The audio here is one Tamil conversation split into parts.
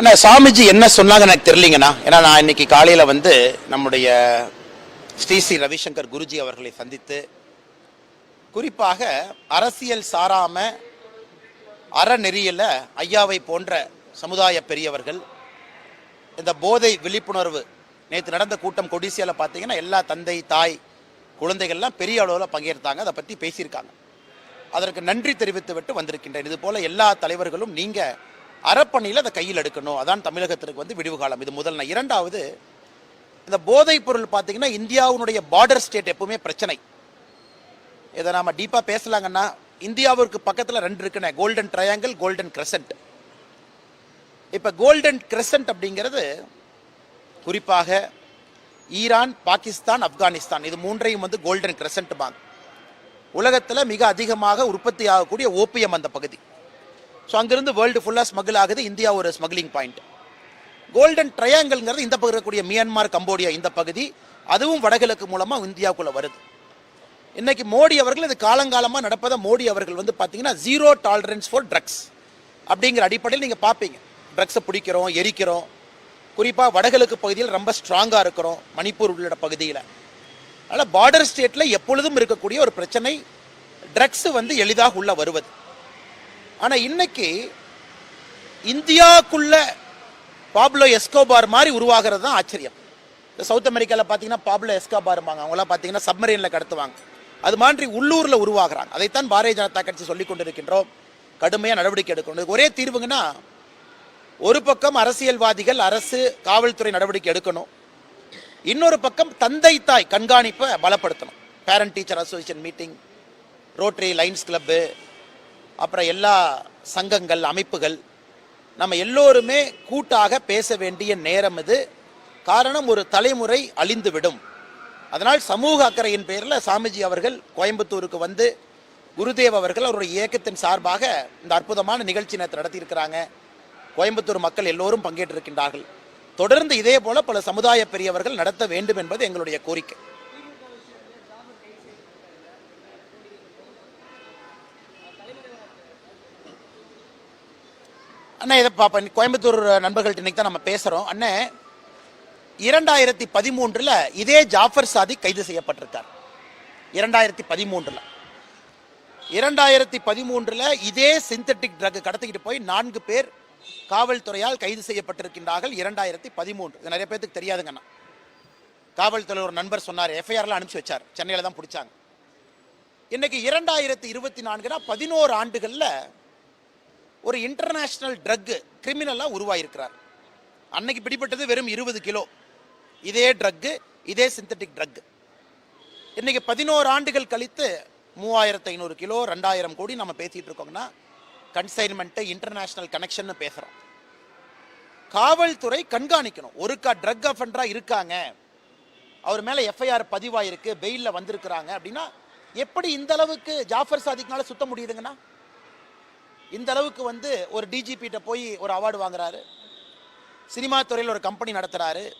அண்ணா சாமிஜி என்ன சொன்னாங்க எனக்கு தெரியலங்கண்ணா. ஏன்னா நான் இன்னைக்கு காலையில் வந்து நம்முடைய ஸ்ரீ ஸ்ரீ ரவிசங்கர் குருஜி அவர்களை சந்தித்து குறிப்பாக அரசியல் சாராம அறநெறியில் ஐயாவை போன்ற சமுதாய பெரியவர்கள் இந்த போதை விழிப்புணர்வு நேற்று நடந்த கூட்டம் கொடிசியாவில் பார்த்தீங்கன்னா எல்லா தந்தை தாய் குழந்தைகள்லாம் பெரிய அளவில் பங்கேற்றாங்க. அதை பற்றி பேசியிருக்காங்க. அதற்கு நன்றி தெரிவித்து விட்டு வந்திருக்கின்றேன். இது போல் எல்லா தலைவர்களும் நீங்கள் அறப்பணியில் அதை கையில் எடுக்கணும். அதான் தமிழகத்திற்கு வந்து விடிவு காலம். இது முதல் இரண்டாவது இந்த போதைப் பொருள் பார்த்தீங்கன்னா இந்தியாவுடைய பார்டர் ஸ்டேட் எப்பவுமே பிரச்சனை. இதை நாம் டீப்பாக பேசலாங்கன்னா இந்தியாவிற்கு பக்கத்தில் ரெண்டு இருக்குண்ணே கோல்டன் ட்ரையாங்கிள் கோல்டன் கிரசன்ட் இப்போ கோல்டன் கிரசன்ட் அப்படிங்கிறது குறிப்பாக ஈரான் பாகிஸ்தான் ஆப்கானிஸ்தான். இது மூன்றையும் வந்து கோல்டன் கிரசன்ட் பாங்க உலகத்தில் மிக அதிகமாக உற்பத்தி ஆகக்கூடிய ஓபியம் அந்த பகுதி. ஸோ அங்கிருந்து வேர்ல்டு ஃபுல்லாக ஸ்மகிள் ஆகுது. இந்தியா ஒரு ஸ்மக்லிங் பாயிண்ட் கோல்டன் ட்ரையாங்கிள்ங்கிறது இந்த பகுதி இருக்கக்கூடிய மியான்மார் கம்போடியா இந்த பகுதி. அதுவும் வடகிழக்கு மூலமாக இந்தியாவுக்குள்ள வருது. இன்னைக்கு மோடி அவர்கள் இது காலங்காலமாக நடப்பதை மோடி அவர்கள் வந்து பார்த்தீங்கன்னா ஜீரோ டாலரன்ஸ் ஃபார் ட்ரக்ஸ் அப்படிங்கிற அடிப்படையில் நீங்கள் பார்ப்பீங்க ட்ரக்ஸை பிடிக்கிறோம் எரிக்கிறோம். குறிப்பாக வடகிழக்கு பகுதியில் ரொம்ப ஸ்ட்ராங்காக இருக்கிறோம் மணிப்பூர் உள்ளிட்ட பகுதியில். அதனால் பார்டர் ஸ்டேட்டில் எப்பொழுதும் இருக்கக்கூடிய ஒரு பிரச்சனை ட்ரக்ஸு வந்து எளிதாக உள்ளே வருவது. ஆனால் இன்னைக்கு இந்தியாவுக்குள்ள பாப்லோ எஸ்கோபார் மாதிரி உருவாகிறது தான் ஆச்சரியம். இந்த சவுத் அமெரிக்காவில் பார்த்தீங்கன்னா பாப்லோ எஸ்கோபார்பாங்க அவங்களாம் பார்த்தீங்கன்னா சப்மரீனில் கடத்துவாங்க. அது மாதிரி உள்ளூரில் உருவாகிறாங்க. அதைத்தான் பாரதிய ஜனதா கட்சி சொல்லிக் கொண்டிருக்கின்றோம். கடுமையாக நடவடிக்கை எடுக்கணும் ஒரே தீர்வுங்கன்னா ஒரு பக்கம் அரசியல்வாதிகள் அரசு காவல்துறை நடவடிக்கை எடுக்கணும். இன்னொரு பக்கம் தந்தை தாய் கண்காணிப்பை பலப்படுத்தணும். Parent teacher association meeting rotary lions club அப்புறம் எல்லா சங்கங்கள் அமைப்புகள் நம்ம எல்லோருமே கூட்டாக பேச வேண்டிய நேரம் இது. காரணம் ஒரு தலைமுறை அழிந்துவிடும். அதனால் சமூக அக்கறையின் பெயரில் சாமிஜி அவர்கள் கோயம்புத்தூருக்கு வந்து குருதேவ் அவர்கள் அவருடைய இயக்கத்தின் சார்பாக இந்த அற்புதமான நிகழ்ச்சி நேரத்தை நடத்தியிருக்கிறாங்க. கோயம்புத்தூர் மக்கள் எல்லோரும் பங்கேற்றிருக்கின்றார்கள். தொடர்ந்து இதே போல பல சமுதாய பெரியவர்கள் நடத்த வேண்டும் என்பது எங்களுடைய கோரிக்கை. அண்ணா இதை பாப்பா கோயம்புத்தூர் நண்பர்கள்ட்ட இன்னைக்கு தான் நம்ம பேசுறோம். அண்ணே இரண்டாயிரத்தி பதிமூன்றுல இதே ஜாஃபர் சாதிக் கைது செய்யப்பட்டிருக்கார். இரண்டாயிரத்தி பதிமூன்றுல. இரண்டாயிரத்தி பதிமூன்றுல இதே சிந்தட்டிக் ட்ரக் கடத்திக்கிட்டு போய் நான்கு பேர் காவல்துறையால் கைது செய்யப்பட்டிருக்கின்றார்கள் இரண்டாயிரத்தி பதிமூன்று. இது நிறைய பேருக்கு தெரியாதுங்கண்ணா காவல்துறை ஒரு நண்பர் சொன்னார் எஃப்ஐஆர்லாம் அனுப்பிச்சு வச்சார். சென்னையில் தான் பிடிச்சாங்க. இன்னைக்கு இரண்டாயிரத்தி இருபத்தி நான்குனா பதினோரு ஆண்டுகளில் ஒரு இன்டர்நேஷ்னல் ட்ரக்கு கிரிமினலாக உருவாயிருக்கிறார். அன்னைக்கு பிடிப்பட்டது வெறும் இருபது கிலோ. இதே ட்ரக்கு இதே சிந்தட்டிக் ட்ரக் இன்றைக்கி பதினோரு ஆண்டுகள் கழித்து மூவாயிரத்து ஐநூறு கிலோ ரெண்டாயிரம் கோடி நம்ம பேசிகிட்டு இருக்கோம்னா கன்சைன்மெண்ட்டு இன்டர்நேஷ்னல் கனெக்ஷன் பேசுகிறோம் காவல்துறை கண்காணிக்கணும். ஒருக்கா ட்ரக் அஃபண்டராக இருக்காங்க. அவர் மேலே எஃப்ஐஆர் பதிவாயிருக்கு பெயிலில் வந்திருக்கிறாங்க அப்படின்னா எப்படி இந்த அளவுக்கு ஜாஃபர் சாதிக்னால சுத்த முடியுதுங்கண்ணா இந்த அளவுக்கு வந்து ஒரு டிஜிபிட்ட போய் ஒரு அவார்டு வாங்குறாரு. சினிமா துறையில் ஒரு கம்பெனி நடத்துகிறாரு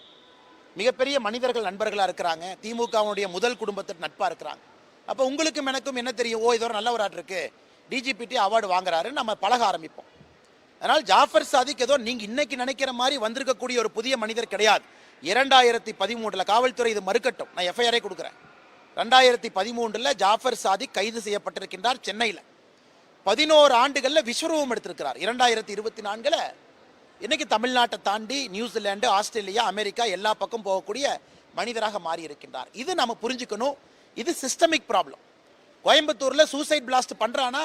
மிகப்பெரிய மனிதர்கள் நண்பர்களாக இருக்கிறாங்க. திமுகவுடைய முதல் குடும்பத்திற்கு நட்பாக இருக்கிறாங்க. அப்போ உங்களுக்கும் எனக்கும் என்ன தெரியும்? ஓ இதோட ஒரு நல்ல ஒரு ஆட் இருக்கு. டிஜிபிடி அவார்டு வாங்குறாரு நம்ம பழக ஆரம்பிப்போம். அதனால் ஜாஃபர் சாதிக் ஏதோ நீங்கள் இன்னைக்கு நினைக்கிற மாதிரி வந்திருக்கக்கூடிய ஒரு புதிய மனிதர் கிடையாது. இரண்டாயிரத்தி பதிமூணில் காவல்துறை இது மறுக்கட்டும். நான் எஃப்ஐஆரே கொடுக்குறேன். ரெண்டாயிரத்தி பதிமூன்றில் ஜாஃபர் சாதிக் கைது செய்யப்பட்டிருக்கின்றார் சென்னையில். பதினோரு ஆண்டுகளில் விஸ்வரூபம் எடுத்திருக்கிறார். இரண்டாயிரத்தி இருபத்தி நான்கில் இன்னைக்கு தமிழ்நாட்டை தாண்டி நியூசிலாந்து ஆஸ்திரேலியா அமெரிக்கா எல்லா பக்கம் போகக்கூடிய மனிதராக மாறி இருக்கின்றார் இது நம்ம புரிஞ்சுக்கணும். இது சிஸ்டமிக் ப்ராப்ளம் கோயம்புத்தூரில் சூசைட் பிளாஸ்ட் பண்ணுறான்னா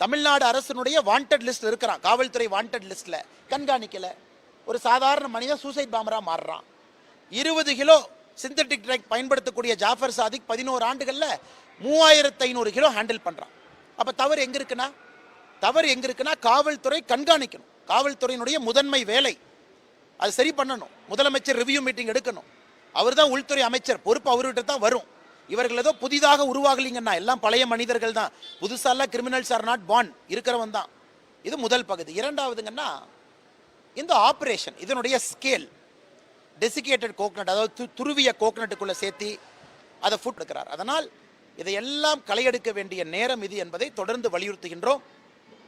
தமிழ்நாடு அரசினுடைய வாண்டட் லிஸ்ட் இருக்கிறான். காவல்துறை வாண்டட் லிஸ்ட்டில் கண்காணிக்கலை. ஒரு சாதாரண மனிதன் சூசைட் பாம்பராக மாறுறான். இருபது கிலோ சிந்தட்டிக் ட்ரக் பயன்படுத்தக்கூடிய ஜாஃபர் சாதிக் பதினோரு ஆண்டுகளில் மூவாயிரத்து ஐநூறு கிலோ ஹேண்டில் பண்ணுறான் அப்போ தவறு எங்கே இருக்குன்னா? தவறு எங்கே இருக்குன்னா காவல்துறை கண்காணிக்கணும். காவல்துறையினுடைய முதன்மை வேலை. அது சரி பண்ணணும். முதலமைச்சர் ரிவ்யூ மீட்டிங் எடுக்கணும். அவர் தான் உள்துறை அமைச்சர். பொறுப்பு அவர்கிட்ட தான் வரும். இவர்கள் ஏதோ புதிதாக உருவாகலீங்கன்னா எல்லாம் பழைய மனிதர்கள் தான். புதுசாலாம் கிரிமினல்ஸ் ஆர் நாட் பான் இருக்கிறவன் தான். இது முதல் பகுதி. இரண்டாவதுங்கன்னா இந்த ஆப்ரேஷன் இதனுடைய ஸ்கேல் டெசிகேட்டட் கோக்னட் அதாவது து- துருவிய கோக்னட்டுக்குள்ளே சேர்த்தி அதை ஃபுட் எடுக்கிறார். அதனால் இதையெல்லாம் களையெடுக்க வேண்டிய நேரம் இது என்பதை தொடர்ந்து வலியுறுத்துகின்றோம்.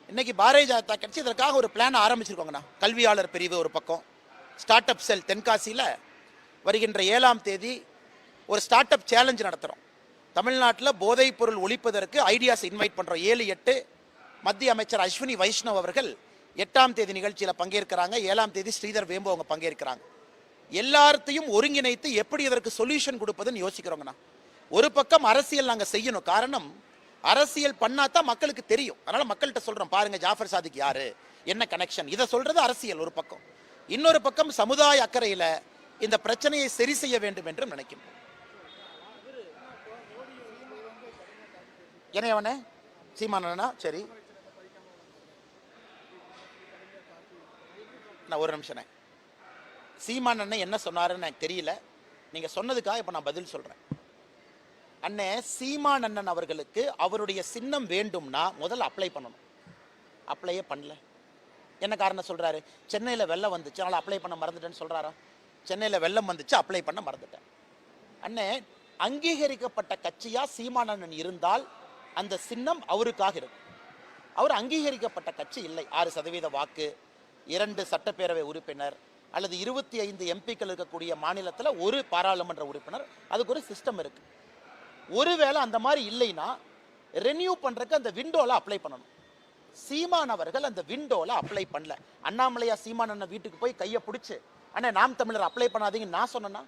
இன்னைக்கு பாரதிய ஜனதா கட்சி இதற்காக ஒரு பிளான் ஆரம்பிச்சிருக்கோங்கண்ணா. கல்வியாளர் பிரிவு ஒரு பக்கம் ஸ்டார்ட் அப் செல் தென்காசியில் வருகின்ற ஏழாம் தேதி ஒரு ஸ்டார்ட் அப் சேலஞ்சு நடத்துகிறோம் தமிழ்நாட்டில் போதைப் பொருள் ஒழிப்பதற்கு ஐடியாஸ் இன்வைட் பண்ணுறோம் ஏழு எட்டு மத்திய அமைச்சர் அஸ்வினி வைஷ்ணவ் அவர்கள் எட்டாம் தேதி நிகழ்ச்சியில் பங்கேற்கிறாங்க. ஏழாம் தேதி ஸ்ரீதர் வேம்பு அவங்க பங்கேற்கிறாங்க. எல்லாத்தையும் ஒருங்கிணைத்து எப்படி இதற்கு சொல்யூஷன் கொடுப்பதுன்னு யோசிக்கிறோங்கண்ணா. ஒரு பக்கம் அரசியல் நாங்கள் செய்யணும். காரணம் அரசியல் பண்ணாதான் மக்களுக்கு தெரியும். அதனால மக்கள்கிட்ட சொல்றோம் பாருங்க ஜாஃபர் சாதிக் யாரு? என்ன கனெக்ஷன் இதை சொல்றது அரசியல் ஒரு பக்கம். இன்னொரு பக்கம் சமுதாய அக்கறையில இந்த பிரச்சனையை சரி செய்ய வேண்டும் என்று நினைக்கின்றோம் என்ன அவனே? சீமானனா சரி. நான் ஒரு நிமிஷம் சீமான் அண்ணன் என்ன சொன்னாருன்னு எனக்கு தெரியல. நீங்க சொன்னதுக்காக இப்ப நான் பதில் சொல்றேன். அண்ணே சீமான் அண்ணன் அவர்களுக்கு அவருடைய சின்னம் வேண்டும்னா முதல்ல அப்ளை பண்ணணும். அப்ளையே பண்ணல. என்ன காரணம் சொல்கிறாரு சென்னையில் வெள்ளம் வந்துச்சு அதனால் அப்ளை பண்ண மறந்துட்டேன்னு சொல்கிறாரா சென்னையில் வெள்ளம் வந்துச்சு அப்ளை பண்ண மறந்துட்டேன். அண்ணே அங்கீகரிக்கப்பட்ட கட்சியாக சீமான் அண்ணன் இருந்தால் அந்த சின்னம் அவருக்காக இருக்கும். அவர் அங்கீகரிக்கப்பட்ட கட்சி இல்லை. ஆறு சதவீத வாக்கு இரண்டு சட்டப்பேரவை உறுப்பினர் அல்லது இருபத்தி ஐந்து எம்பிக்கள் இருக்கக்கூடிய மாநிலத்தில் ஒரு பாராளுமன்ற உறுப்பினர் அதுக்கு ஒரு சிஸ்டம் இருக்குது ஒருவேளை அந்த மாதிரி இல்லைன்னா ரெனியூ பண்ணுறதுக்கு அந்த விண்டோவில் அப்ளை பண்ணணும். சீமான் அவர்கள் அந்த விண்டோவில் அப்ளை பண்ணல. அண்ணாமலையா சீமான் அண்ணன் வீட்டுக்கு போய் கையை பிடிச்சி அண்ணே நாம் தமிழர் அப்ளை பண்ணாதீங்கன்னு நான் சொன்னேன்னா?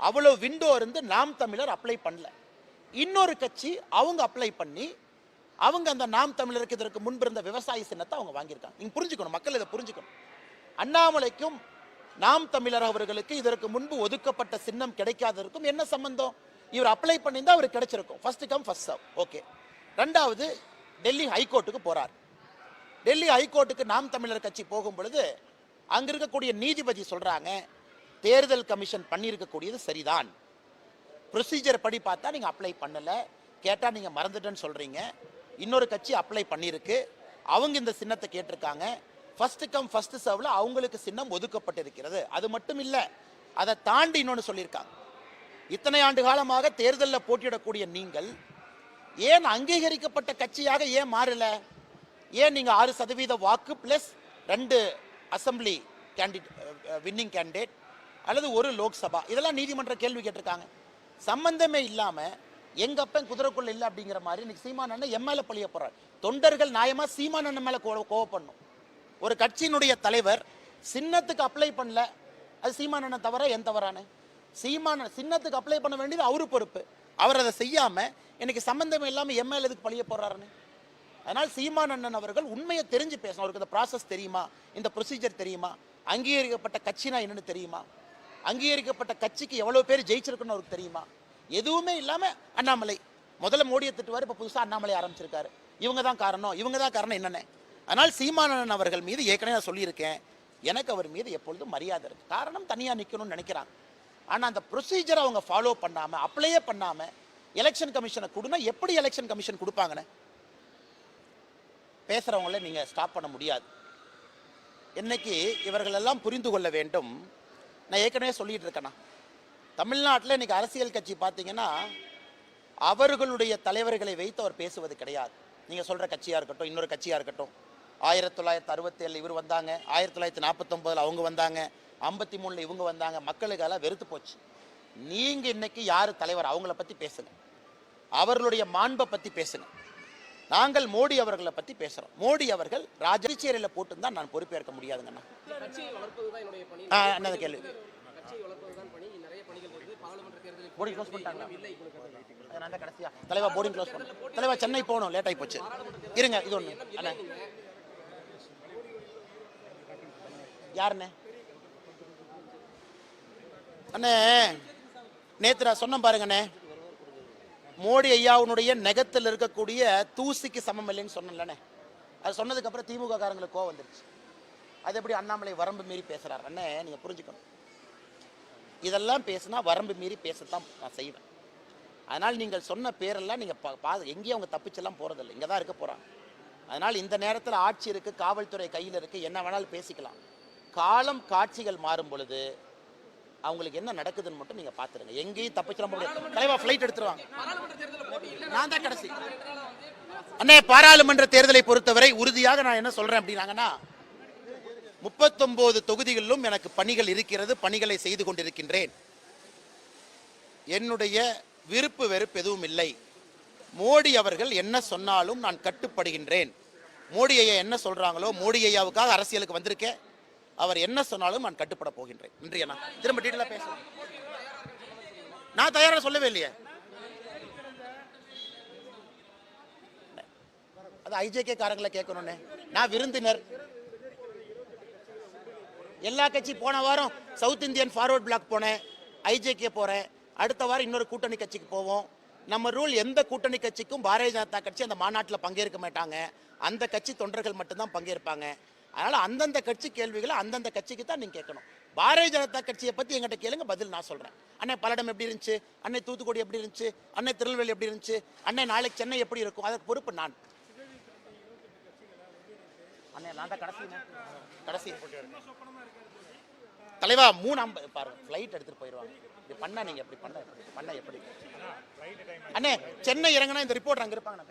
அவ்வளோ விண்டோ இருந்து நாம் தமிழர் அப்ளை பண்ணல. இன்னொரு கட்சி அவங்க அப்ளை பண்ணி அவங்க அந்த நாம் தமிழருக்கு இதற்கு முன்பு இருந்த விவசாய சின்னத்தை அவங்க வாங்கியிருக்காங்க. நீங்கள் புரிஞ்சுக்கணும் மக்கள் இதை புரிஞ்சுக்கணும். அண்ணாமலைக்கும் நாம் தமிழர் அவர்களுக்கு இதற்கு முன்பு ஒதுக்கப்பட்ட சின்னம் கிடைக்காததற்கும் என்ன சம்பந்தம்? இவர் அப்ளை பண்ணியிருந்தா அவர் கிடைச்சிருக்கும். First come first serve okay ரெண்டாவது டெல்லி ஹைகோர்ட்டுக்கு போகிறார் டெல்லி ஹைகோர்ட்டுக்கு நாம் தமிழர் கட்சி போகும் பொழுது அங்கே இருக்கக்கூடிய நீதிபதி சொல்கிறாங்க தேர்தல் கமிஷன் பண்ணியிருக்கக்கூடியது சரிதான். ப்ரொசீஜர் படி பார்த்தா நீங்கள் அப்ளை பண்ணலை. கேட்டால் நீங்கள் மறந்துட்டேன்னு சொல்கிறீங்க இன்னொரு கட்சி அப்ளை பண்ணியிருக்கு. அவங்க இந்த சின்னத்தை கேட்டிருக்காங்க. ஃபர்ஸ்ட் கம் ஃபர்ஸ்ட் சர்வில் அவங்களுக்கு சின்னம் ஒதுக்கப்பட்டிருக்கிறது. அது மட்டும் இல்லை அதை தாண்டி இன்னொன்று சொல்லியிருக்காங்க. இத்தனை ஆண்டு காலமாக தேர்தலில் போட்டியிடக்கூடிய நீங்கள் ஏன் அங்கீகரிக்கப்பட்ட கட்சியாக ஏன் மாறல? ஏன் நீங்கள் ஆறு சதவீத வாக்கு ப்ளஸ் ரெண்டு அசம்பிளி கேண்டிடேட் வின்னிங் கேண்டிடேட் அல்லது ஒரு லோக்சபா? இதெல்லாம் நீதிமன்ற கேள்வி கேட்டிருக்காங்க. சம்பந்தமே இல்லாமல் எங்க அப்பன் குதிரைக்குள்ள இல்லை அப்படிங்கிற மாதிரி இன்னைக்கு சீமான் அண்ணன் எம்எல்ஏ பழிய போறார். தொண்டர்கள் நியாயமா சீமான் அண்ணன் மேலே கோ- கோவப்படணும். ஒரு கட்சியினுடைய தலைவர் சின்னத்துக்கு அப்ளை பண்ணல. அது சீமான் அண்ணன் தவிர என் தவறானே? சீமான சின்னத்துக்கு அப்ளை பண்ண வேண்டியது அவரு பொறுப்பு. அவர் அதை செய்யாம இன்னைக்கு சம்பந்தமே இல்லாம எம்எல்ஏ எதுக்கு பழிய போறாருன்னு? அதனால் சீமான் அண்ணன் அவர்கள் உண்மையை தெரிஞ்சு பேசணும். அவருக்கு இந்த ப்ராசஸ் தெரியுமா? இந்த ப்ரொசீஜர் தெரியுமா? அங்கீகரிக்கப்பட்ட கட்சினா என்னன்னு தெரியுமா? அங்கீகரிக்கப்பட்ட கட்சிக்கு எவ்வளவு பேர் ஜெயிச்சிருக்குன்னு அவருக்கு தெரியுமா? எதுவுமே இல்லாம அண்ணாமலை. முதல்ல மோடியை திட்டுவார் இப்ப புதுசா அண்ணாமலை ஆரம்பிச்சிருக்காரு. இவங்க தான் காரணம். இவங்க தான் காரணம் என்னென்ன. அதனால் சீமானன் அவர்கள் மீது ஏற்கனவே நான் சொல்லியிருக்கேன். எனக்கு அவர் மீது எப்பொழுதும் மரியாதை இருக்கு. காரணம் தனியாக நிற்கணும்னு நினைக்கிறாங்க. ஆனால் அந்த ப்ரொசீஜரை அவங்க ஃபாலோ பண்ணாமல் அப்ளையே பண்ணாமல் எலெக்ஷன் கமிஷனை கொடுனா எப்படி எலெக்ஷன் கமிஷன் கொடுப்பாங்கன்னு? பேசுகிறவங்கள நீங்கள் ஸ்டாப் பண்ண முடியாது. இன்னைக்கு இவர்களெல்லாம் புரிந்து கொள்ள வேண்டும். நான் ஏற்கனவே சொல்லிட்டு இருக்கேனா. தமிழ்நாட்டில் இன்றைக்கி அரசியல் கட்சி பார்த்தீங்கன்னா அவர்களுடைய தலைவர்களை வைத்து அவர் பேசுவது கிடையாது. நீங்கள் சொல்கிற கட்சியாக இருக்கட்டும் இன்னொரு கட்சியாக இருக்கட்டும். ஆயிரத்தி தொள்ளாயிரத்தி அறுபத்தேழு இவர் வந்தாங்க. ஆயிரத்தி தொள்ளாயிரத்தி நாற்பத்தொம்போதில் அவங்க வந்தாங்க. ஐம்பத்தி மூணுல இவங்க வந்தாங்க மக்களுக்கெல்லாம் வெறுத்து போச்சு. நீங்கள் இன்னைக்கு யாரு தலைவர்? அவங்கள பற்றி பேசுங்க. அவர்களுடைய மாண்பை பற்றி பேசுங்க. நாங்கள் மோடி அவர்களை பற்றி பேசுகிறோம் மோடி அவர்கள் ராஜச்சேரியில போட்டுந்தான் நான் பொறுப்பேற்க முடியாதுங்கண்ணா. என்னது கேள்வி? போர்டிங் க்ளோஸ் பண்ணிட்டாங்களா? கடைசியா. தலைவா போர்டிங் க்ளோஸ் பண்ண. தலைவா சென்னை போகணும். லேட் ஆகி போச்சு. இருங்க இது ஒண்ணு. யாருண்ணே? அண்ணே நேத்து நான் சொன்னேன் பாருங்கண்ணே. மோடி ஐயாவுனுடைய நெகத்தில் இருக்கக்கூடிய தூசிக்கு சமம் இல்லைன்னு சொன்னேன்லண்ணே. அது சொன்னதுக்கப்புறம் திமுக காரங்களுக்கு கோவம் வந்துருச்சு. அது எப்படி அண்ணாமலை வரம்பு மீறி பேசுறாரு? அண்ணே நீங்கள் புரிஞ்சுக்கணும். இதெல்லாம் பேசினா வரம்பு மீறி பேசத்தான் நான் செய்வேன். அதனால் நீங்கள் சொன்ன பேரெல்லாம் நீங்கள் பா பா எங்கேயும் அவங்க தப்பிச்செல்லாம் போகிறதில்ல இங்கே தான் இருக்க போகிறாங்க அதனால் இந்த நேரத்தில் ஆட்சி இருக்குது காவல்துறை கையில் இருக்குது என்ன வேணாலும் பேசிக்கலாம். காலம் காட்சிகள் மாறும் பொழுது அவங்களுக்கு என்ன நடக்குதுன்னு மட்டும் நீங்க பாத்துருங்க. எங்கேயும் தப்பிச்சிட முடியாது. தலைவா ஃப்ளைட் எடுத்துருவாங்க. நான் தான் கடைசி. அண்ணே பாராளுமன்ற தேர்தலை பொறுத்தவரை உறுதியாக நான் என்ன சொல்றேன் அப்படின்னாங்கன்னா முப்பத்தொன்பது தொகுதிகளிலும் எனக்கு பணிகள் இருக்கிறது பணிகளை செய்து கொண்டிருக்கின்றேன். என்னுடைய விருப்பு வெறுப்பு எதுவும் இல்லை. மோடி அவர்கள் என்ன சொன்னாலும் நான் கட்டுப்படுகின்றேன். மோடி ஐயா என்ன சொல்றாங்களோ மோடி ஐயாவுக்காக அரசியலுக்கு வந்திருக்கேன். அவர் என்ன சொன்னாலும் நான் கட்டுப்பட போகின்றேன். நன்றி அண்ணா திரும்ப டீட்டெயிலாக பேசுறேன் நான் தயாராக சொல்லவே இல்லையே. அது ஐஜேகே காரங்களை கேட்கணும்னே. நான் விருந்தினர். எல்லா கட்சி போன வாரம் சவுத் இந்தியன் ஃபார்வர்ட் பிளாக் போனேன். ஐஜேகே போறேன். அடுத்த வாரம் இன்னொரு கூட்டணி கட்சிக்கு போவோம். நம்ம ரூல் எந்த கூட்டணி கட்சிக்கும் பாரதிய ஜனதா கட்சி அந்த மாநாட்டில் பங்கேற்க மாட்டாங்க. அந்த கட்சி தொண்டர்கள் மட்டும்தான் பங்கேற்பாங்க. அதனால அந்தந்த கட்சி கேள்விகளை அந்தந்த கட்சிக்கு தான் நீங்கள் கேட்கணும். பாரதிய ஜனதா கட்சியை பத்தி எங்கிட்ட கேளுங்க பதில் நான் சொல்றேன். அன்னை பல்லடம் எப்படி இருந்துச்சு? அன்னை தூத்துக்குடி எப்படி இருந்துச்சு? அன்னை திருநெல்வேலி எப்படி இருந்துச்சு? அன்னை நாளைக்கு சென்னை எப்படி இருக்கும்? அதற்கு பொறுப்பு நான். அண்ணே நான் தான் கடைசி கடைசி. தலைவா மூணு ஐம்பது பாரு ஃப்ளைட் எடுத்துட்டு போயிடுவாங்க. இப்படி பண்ணா நீங்க எப்படி பண்ண எப்படி பண்ண எப்படி? அண்ணே சென்னை இறங்கினா இந்த ரிப்போர்ட் அங்க இருப்பாங்க நான்